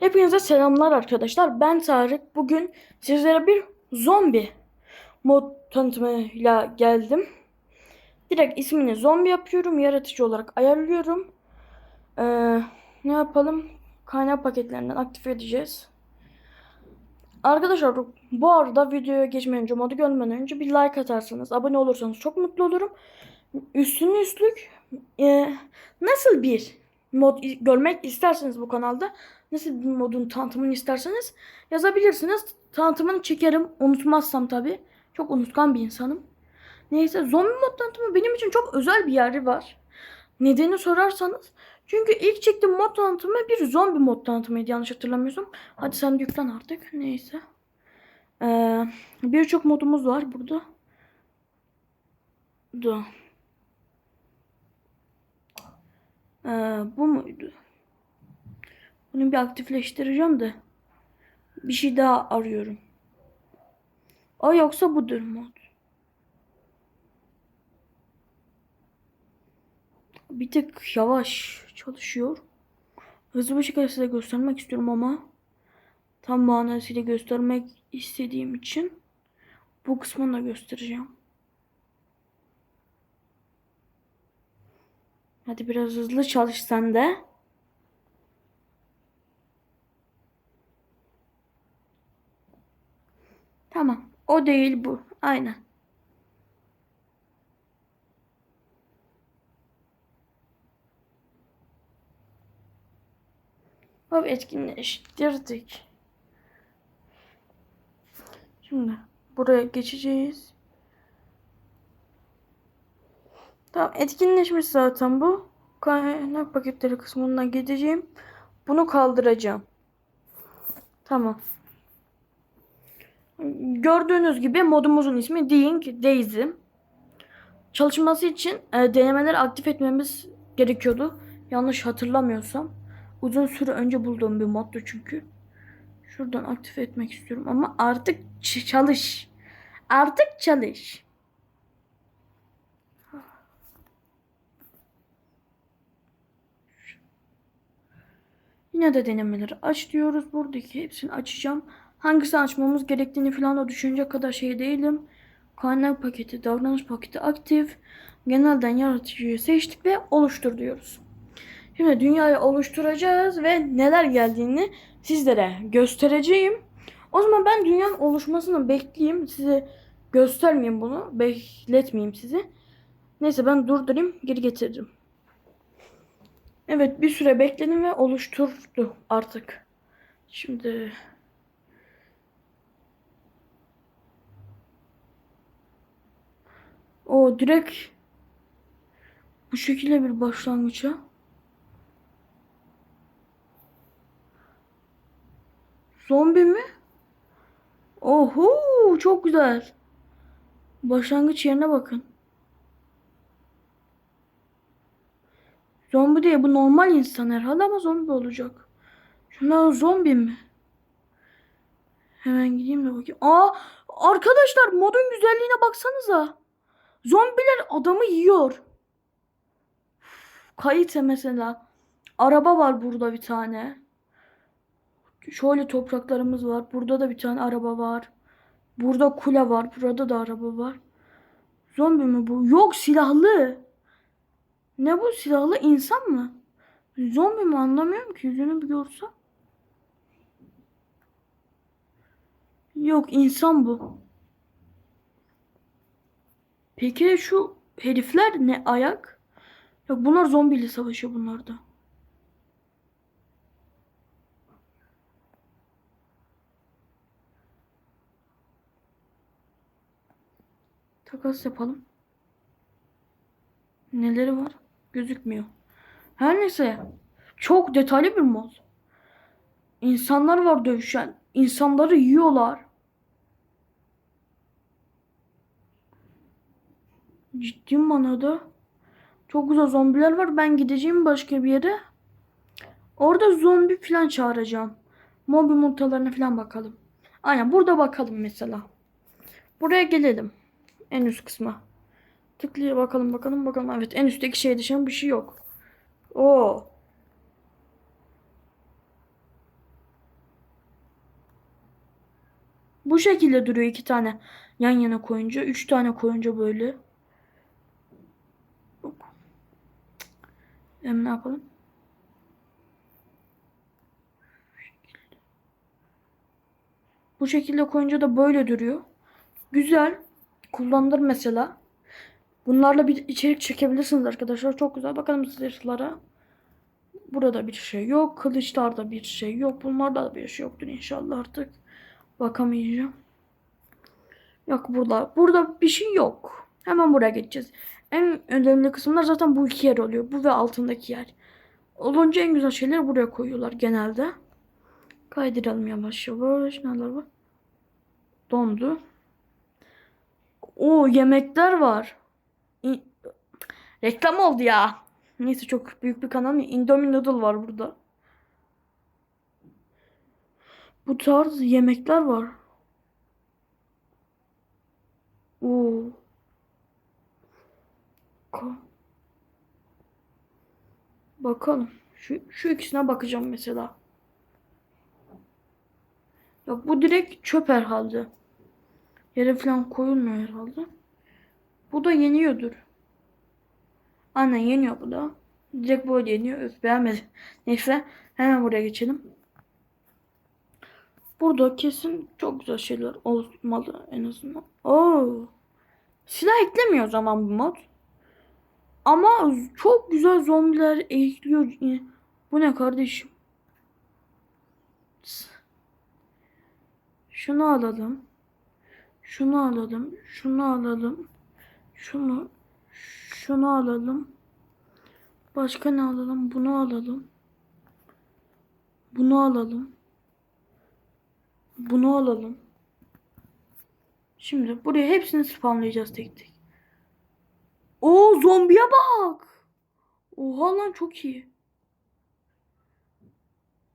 Hepinize selamlar arkadaşlar. Ben Tarık. Bugün sizlere bir zombi mod tanıtımıyla geldim. Direkt ismini zombi yapıyorum. Yaratıcı olarak ayarlıyorum. Ee, ne yapalım? Kaynak paketlerinden aktif edeceğiz. Arkadaşlar bu arada videoya geçmeden önce modu görmeden önce bir like atarsanız, abone olursanız çok mutlu olurum. Üstüne üstlük e, nasıl bir mod görmek isterseniz bu kanalda nasıl bir modun tanıtımını isterseniz yazabilirsiniz. Tanıtımını çekerim. Unutmazsam tabi. Çok unutkan bir insanım. Neyse zombi mod tanıtımı benim için çok özel bir yeri var. Nedeni sorarsanız. Çünkü ilk çektiğim mod tanıtımı bir zombi mod tanıtımıydı yanlış hatırlamıyorsam. Hadi sen de yüklen artık. Neyse. Ee, Birçok modumuz var burada. Dur. Ee, bu muydu? Bunu bir aktifleştireceğim de. Bir şey daha arıyorum. O yoksa budur mod. Bir tık yavaş çalışıyor. Hızlı bir şekilde size göstermek istiyorum ama tam manasıyla göstermek istediğim için bu kısmını da göstereceğim. Hadi biraz hızlı çalış sen de. Tamam. O değil bu. Aynen. Hop etkinleştirdik. Şimdi buraya geçeceğiz. Tamam etkinleşmiş zaten bu. Kaynak paketleri kısmından gideceğim. Bunu kaldıracağım. Tamam. Gördüğünüz gibi modumuzun ismi Dying Daisy. Çalışması için e, denemeleri aktif etmemiz gerekiyordu. Yanlış hatırlamıyorsam. Uzun süre önce bulduğum bir moddu çünkü. Şuradan aktif etmek istiyorum ama artık çalış. Artık çalış. Yine de denemeleri aç diyoruz. Buradaki hepsini açacağım. Hangisini açmamız gerektiğini falan da düşünecek kadar şey değilim. Kaynak paketi, davranış paketi aktif. Genelden yaratıcıyı seçtik ve oluştur diyoruz. Şimdi dünyayı oluşturacağız ve neler geldiğini sizlere göstereceğim. O zaman ben dünyanın oluşmasını bekleyeyim. Size göstermeyeyim bunu. Bekletmeyeyim sizi. Neyse ben durdurayım geri getiririm. Evet bir süre bekledim ve oluşturdu artık. Şimdi o direkt bu şekilde bir başlangıça. Zombi mi? Oho çok güzel. Başlangıç yerine bakın. Zombi değil bu normal insan herhalde ama zombi olacak. Şunlar zombi mi? Hemen gideyim de bakayım. Aa arkadaşlar modun güzelliğine baksanıza. Zombiler adamı yiyor. Kayıt mesela. Araba var burada bir tane. Şöyle topraklarımız var. Burada da bir tane araba var. Burada kule var. Burada da araba var. Zombi mi bu? Yok silahlı. Ne bu silahlı insan mı? Zombi mi anlamıyorum ki yüzünü bir görsem. Yok insan bu. Peki şu herifler ne ayak? Yok bunlar zombiyle savaşıyor bunlar da. Takas yapalım. Neleri var? Gözükmüyor. Her neyse. Çok detaylı bir mod. İnsanlar var dövüşen. İnsanları yiyorlar. Ciddi manada. Çok güzel zombiler var. Ben gideceğim başka bir yere. Orada zombi falan çağıracağım. Mob yumurtalarına falan bakalım. Aynen burada bakalım mesela. Buraya gelelim. En üst kısma. Tıklaya bakalım bakalım bakalım. Evet en üstteki şey dışında bir şey yok. Oo. Bu şekilde duruyor iki tane yan yana koyunca. Üç tane koyunca böyle. Hem ne yapalım? Bu şekilde koyunca da böyle duruyor. Güzel. Kullanılır mesela. Bunlarla bir içerik çekebilirsiniz arkadaşlar. Çok güzel. Bakalım zırhlara. Burada bir şey yok. Kılıçlarda bir şey yok. Bunlarda da bir şey yoktur inşallah artık. Bakamayacağım. Yok burada. Burada bir şey yok. Hemen buraya geçeceğiz. En önemli kısımlar zaten bu iki yer oluyor. Bu ve altındaki yer. Olunca en güzel şeyleri buraya koyuyorlar genelde. Kaydıralım yavaş yavaş. Neler var? Dondu. O yemekler var. Reklam oldu ya. Neyse çok büyük bir kanal? Indomie Noodle var burada. Bu tarz yemekler var. Oo. Ka- Bakalım. Şu, şu ikisine bakacağım mesela. Yok bu direkt çöp herhalde. Yere falan koyulmuyor herhalde. Bu da yeniyordur. Aynen yeniyor bu da. Direkt böyle yeniyor. Öf beğenmedim. Neyse hemen buraya geçelim. Burada kesin çok güzel şeyler olmalı en azından. Oo. Silah eklemiyor o zaman bu mod. Ama çok güzel zombiler ekliyor. Bu ne kardeşim? Şunu alalım. Şunu alalım. Şunu alalım. Şunu şunu alalım. Başka ne alalım? Bunu alalım. Bunu alalım. Bunu alalım. Şimdi buraya hepsini spamlayacağız tek tek. Oo zombiye bak. Oha lan çok iyi.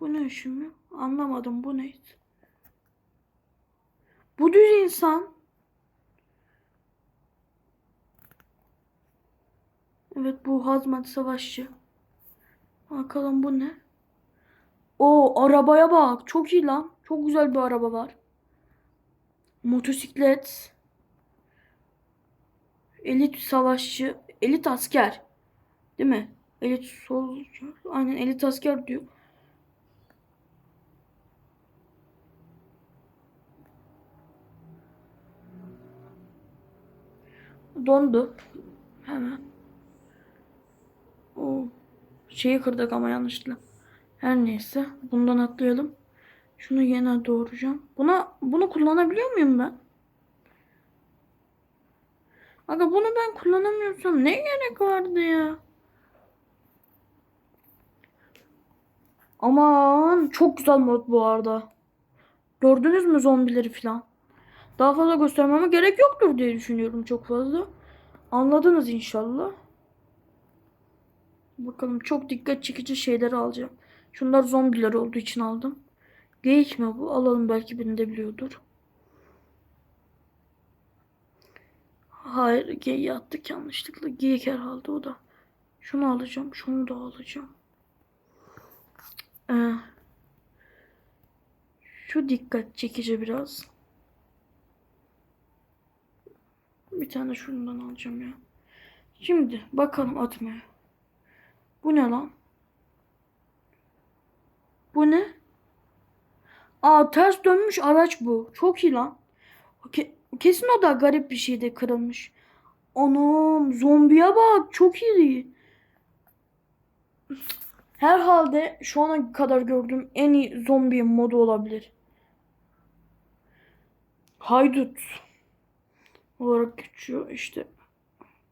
Bu ne şimdi? Anlamadım bu ne? Bu düz insan. Evet bu hazmat savaşçı. Bakalım bu ne? O arabaya bak. Çok iyi lan. Çok güzel bir araba var. Motosiklet. Elit savaşçı. Elit asker. Değil mi? Elit solcu. Aynen elit asker diyor. Dondu. Hemen. O şeyi kırdık ama yanlışlıkla. Her neyse. Bundan atlayalım. Şunu yine doğuracağım. Buna bunu kullanabiliyor muyum ben? Aga bunu ben kullanamıyorsam ne gerek vardı ya? Aman çok güzel mod bu arada. Gördünüz mü zombileri falan? Daha fazla göstermeme gerek yoktur diye düşünüyorum çok fazla. Anladınız inşallah. Bakalım çok dikkat çekici şeyleri alacağım. Şunlar zombiler olduğu için aldım. Geyik mi bu? Alalım belki birini de biliyordur. Hayır geyiği attık yanlışlıkla. Geyik herhalde o da. Şunu alacağım. Şunu da alacağım. Ee, şu dikkat çekici biraz. Bir tane şundan alacağım ya. Şimdi bakalım atmaya. Bu ne lan? Bu ne? Aa ters dönmüş araç bu. Çok iyi lan. Ke- kesin o da garip bir şeyde kırılmış. Anam zombiye bak. Çok iyi. Herhalde şu ana kadar gördüğüm en iyi zombi modu olabilir. Haydut olarak geçiyor işte.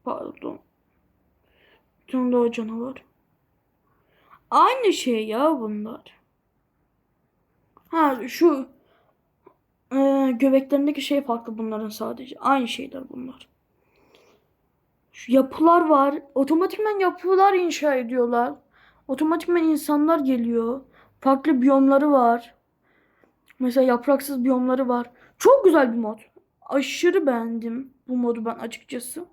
Pardon. Bir tane daha canavar. Aynı şey ya bunlar. Ha şu e, göbeklerindeki şey farklı bunların sadece. Aynı şeyler bunlar. Şu yapılar var. Otomatikman yapılar inşa ediyorlar. Otomatikman insanlar geliyor. Farklı biyomları var. Mesela yapraksız biyomları var. Çok güzel bir mod. Aşırı beğendim bu modu ben açıkçası.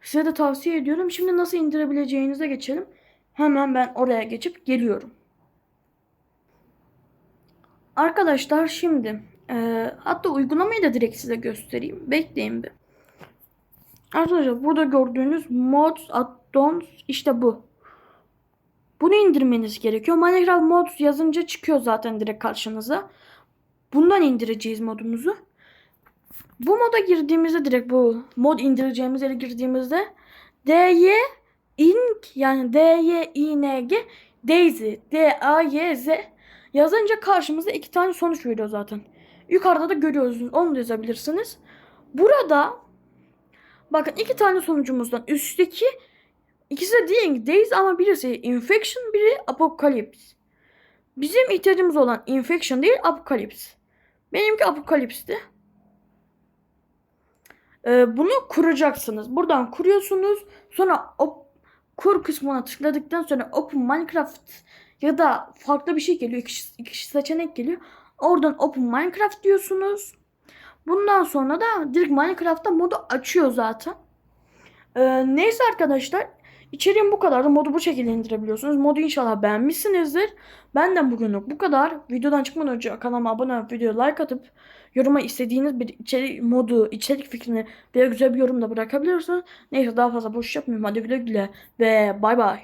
Size de tavsiye ediyorum. Şimdi nasıl indirebileceğinize geçelim. Hemen ben oraya geçip geliyorum. Arkadaşlar şimdi Ee, hatta uygulamayı da direkt size göstereyim. Bekleyin bir. Arkadaşlar burada gördüğünüz mods addons işte bu. Bunu indirmeniz gerekiyor. Minecraft mods yazınca çıkıyor zaten direkt karşınıza. Bundan indireceğiz modumuzu. Bu moda girdiğimizde direkt bu mod indireceğimiz yere girdiğimizde dy ing yani dy ing daisy d a y z yazınca karşımıza iki tane sonuç veriyor zaten. Yukarıda da görüyorsunuz. Onu da yazabilirsiniz. Burada bakın iki tane sonucumuzdan üstteki ikisi de Dying Days ama birisi Infection biri Apocalypse. Bizim ihtiyacımız olan Infection değil Apocalypse. Benimki Apocalypse'ti. Ee, bunu kuracaksınız. Buradan kuruyorsunuz. Sonra o kur kısmına tıkladıktan sonra Open Minecraft ya da farklı bir şey geliyor. İki, iki seçenek geliyor. Oradan Open Minecraft diyorsunuz. Bundan sonra da direkt Minecraft'ta modu açıyor zaten. Ee, neyse arkadaşlar. İçeriğim bu kadar. Modu bu şekilde indirebiliyorsunuz. Modu inşallah beğenmişsinizdir. Benden bugünlük bu kadar. Videodan çıkmadan önce kanalıma abone olup videoya like atıp yoruma istediğiniz bir içerik modu, içerik fikrini veya güzel bir yorum da bırakabilirsiniz. Neyse daha fazla boş yapmayayım. Hadi güle güle ve bay bay.